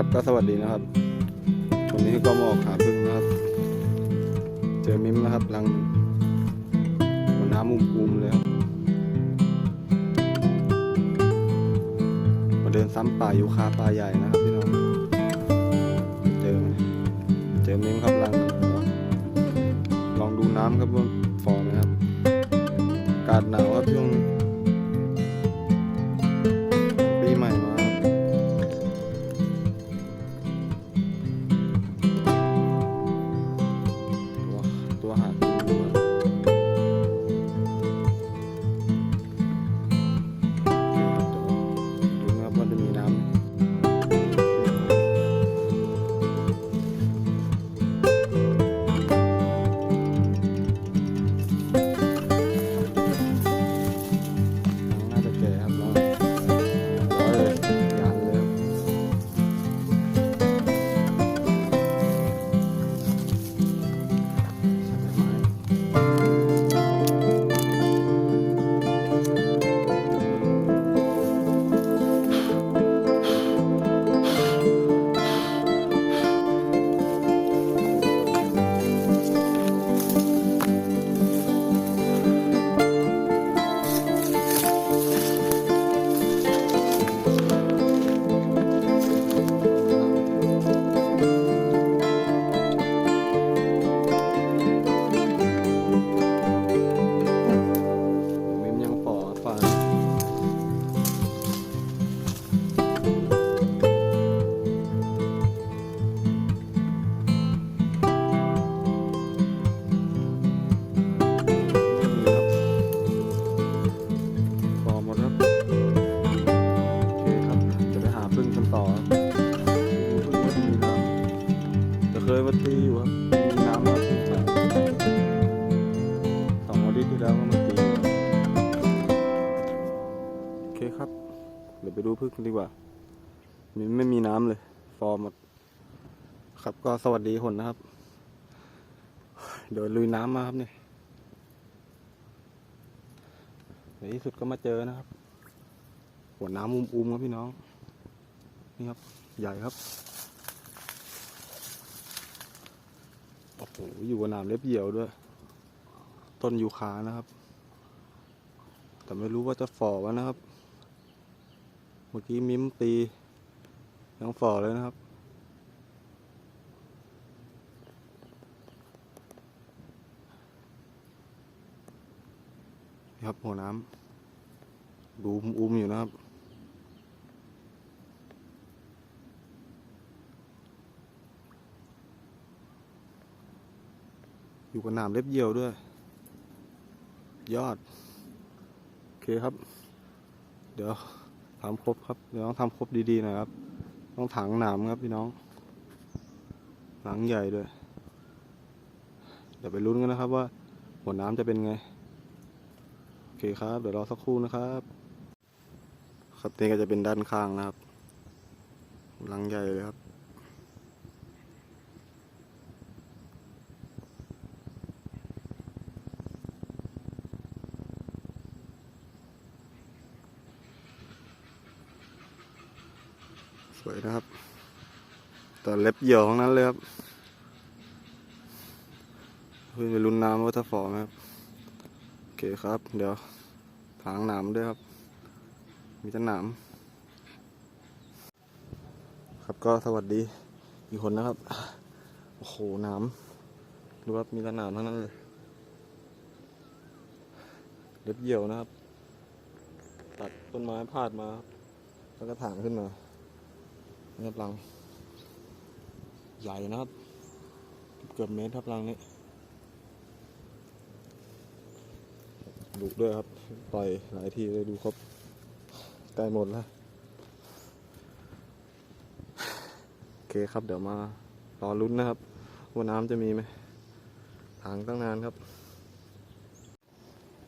ครับก็สวัสดีนะครับ วันนี้ก็มาออกหาพึ่งนะครับ เจอมิมนะครับรังหนึ่งหัวน้ำมุมปูมเลยครับมาเดินซ้ำป่ายูคาป่าใหญ่นะครับพี่น้องเจอไหมเจอมิมครับรังหนึ่งลองดูน้ำครับว่าฟองไหมครับอากาศหนาวครับช่วง เดี๋ยวไปดูพึ่งดีกว่ามีไม่มีน้ำเลย ฟอร์มหมด ครับก็สวัสดีคนนะครับ เดี๋ยวลุยน้ำมาครับเนี่ยในที่สุดก็มาเจอนะครับ หัวน้ำอุ้มๆครับพี่น้อง นี่ครับ ใหญ่ครับ โอ้โห อยู่กับน้ำเล็บเหี่ยวด้วย ต้นยูคานะครับ แต่ไม่รู้ว่าจะฝ่อวะนะครับ เมื่อกี้มิมตียังฝ่อเลยนะครับนะครับหัวน้ำดูอุ้มอยู่นะครับอยู่กับหนามเล็บเยี่ยวด้วย ยอด โอเคครับ เดี๋ยว ทำครบครับเดี๋ยวต้องทำครบดีๆนะครับ ต้องถังหนามครับพี่น้องหลังใหญ่ด้วย เดี๋ยวไปลุ้นกันนะครับว่าหัวน้ำจะเป็นไง โอเคครับ เดี๋ยวรอสักครู่นะครับ ครับนี่ก็จะเป็นด้านข้างนะครับหลังใหญ่เลยครับ วยนะครับ แต่เล็บเหยี่ยวทั้งนั้นเลยครับเพื่อไปลุ้นน้ำว่าจะฝ่อไหมครับ โอเคครับ เดี๋ยวถางหนามด้วยครับ มีแต่หนามครับก็สวัสดีอีกคนนะครับ โอ้โหหนามดูครับมีแต่หนามทั้งนั้นเลย เล็บเหยี่ยวนะครับ ตัดต้นไม้พาดมา แล้วก็ถางขึ้นมา นี่ครัง ใหญ่นะครับเกือบเมตรครับรังนี้ดุด้วยครับต่อยหลายทีเลยดูครบใกล้หมดแล้ว โอเคครับเดี๋ยวมารอลุ้นนะครับ ว่าน้ำจะมีไหมทางตั้งนานครับ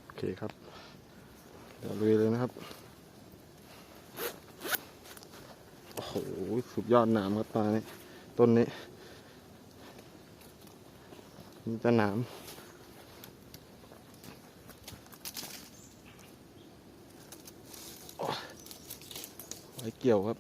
โอเคครับ เดี๋ยวลุยเลยนะครับ โหสุดยอดหนามครับตานี้ต้นนี้มีแต่หนามโอ้ยไว้เกี่ยวครับ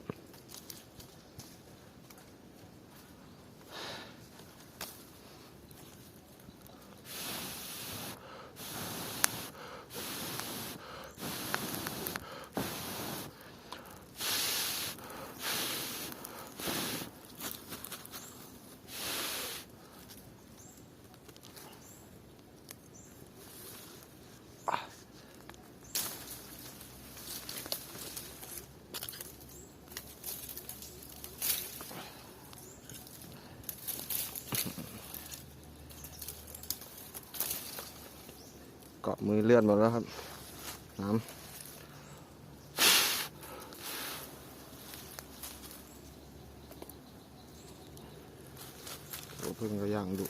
มือเลือดหมดแล้วครับ น้ำโอ้พึ่งก็ย่างดุ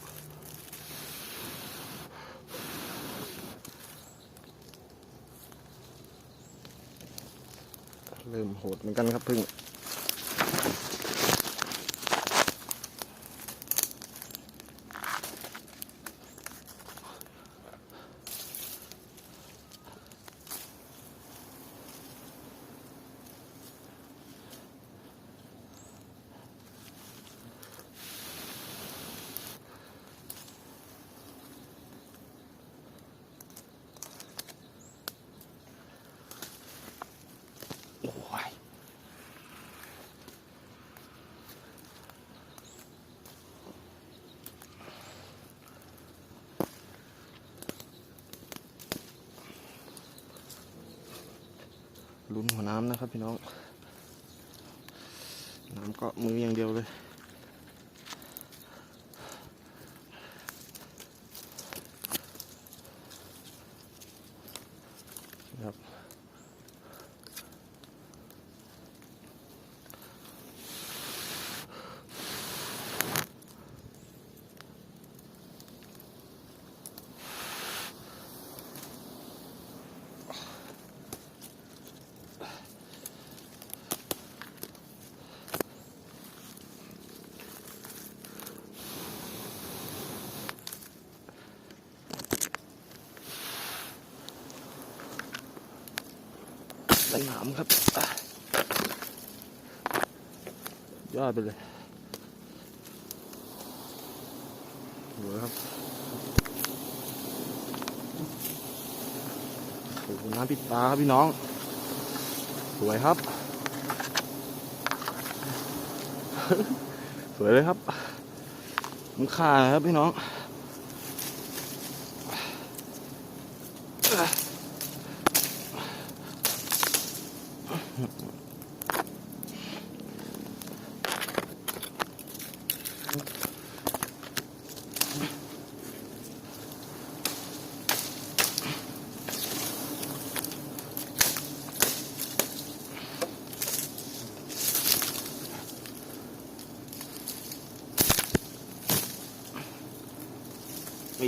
เริ่มโหดเหมือนกันครับพึ่ง ลุ้นหัวน้ำนะครับพี่น้อง น้ำก็มืออย่างเดียวเลย ได้หนามครับ ยอดไปเลยสวยครับโอ้โหน้ำปิดตาครับพี่น้อง สวยครับ สวยเลยครับมันค่านะครับพี่น้อง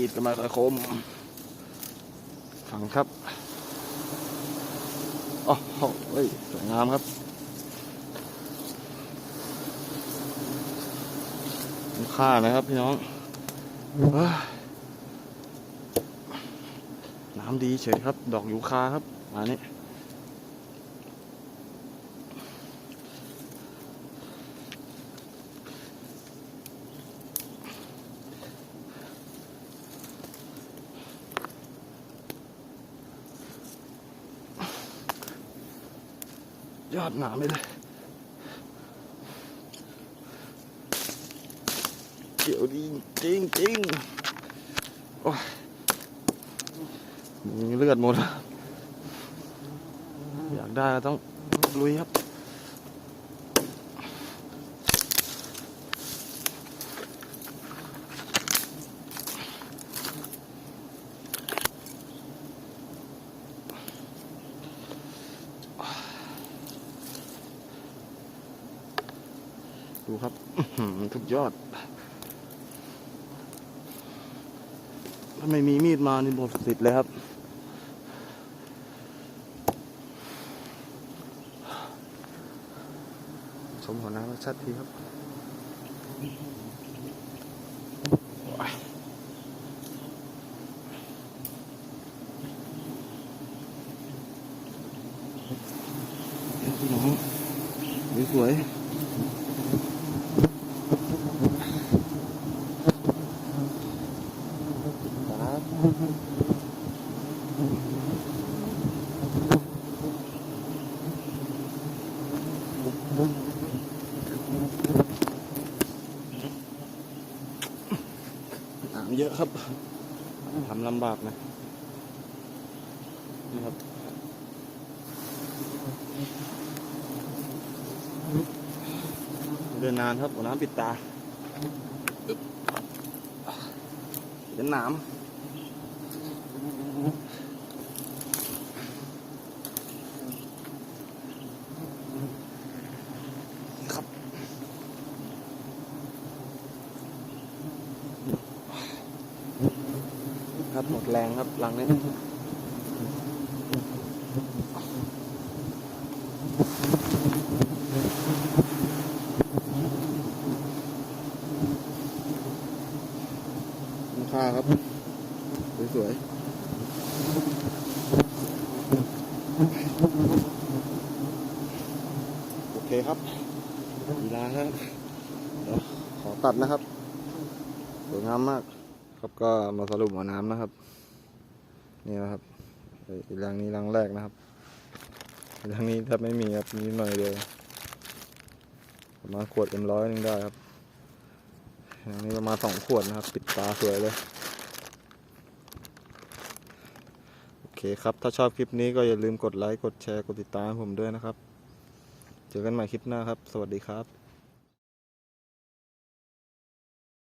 มีดกันมาคมฝังครับอ๋อเฮ้ยสวยงามครับคุ้มค่านะครับพี่น้องน้ำดีเฉยครับ ดอกยูคาครับมานี้ ยอดหนามไปเลยเกี่ยวดีจริงจริงโอ้ยมีเลือดหมด อยากได้ต้องลุยครับ อื้อหือทุก ยอด ถ้าไม่มีมีดมานี่หมดสิทธิ์เลยครับชมหัวน้ำชัดทีครับโอ้ยพี่น้องสวย เยอะครับทำลำบากนะนี่ครับเดินนานครับหัวน้ำปิดตาเป็นน้ำม ครับ หมดแรงครับหลังนี้ค่าครับ สวยๆ โอเคครับกีฬาครับขอตัดนะครับ สวยงามมาก ครับก็มาสรุปหัวน้ำนะครับ นี่นะครับอ้ยรังนี้รังแรกนะครับรังนี้แทบไม่มีครับนิดหน่อยเดียวประมาณขวดเอ็มร้อยนึงได้ครับรังนี้ประมาณสองขวดนะครับ ปิดตาสวยเลย โอเคครับ ถ้าชอบคลิปนี้ก็อย่าลืมกดไลค์ กดแชร์ กดติดตามผมด้วยนะครับ เจอกันใหม่คลิปหน้าครับ สวัสดีครับ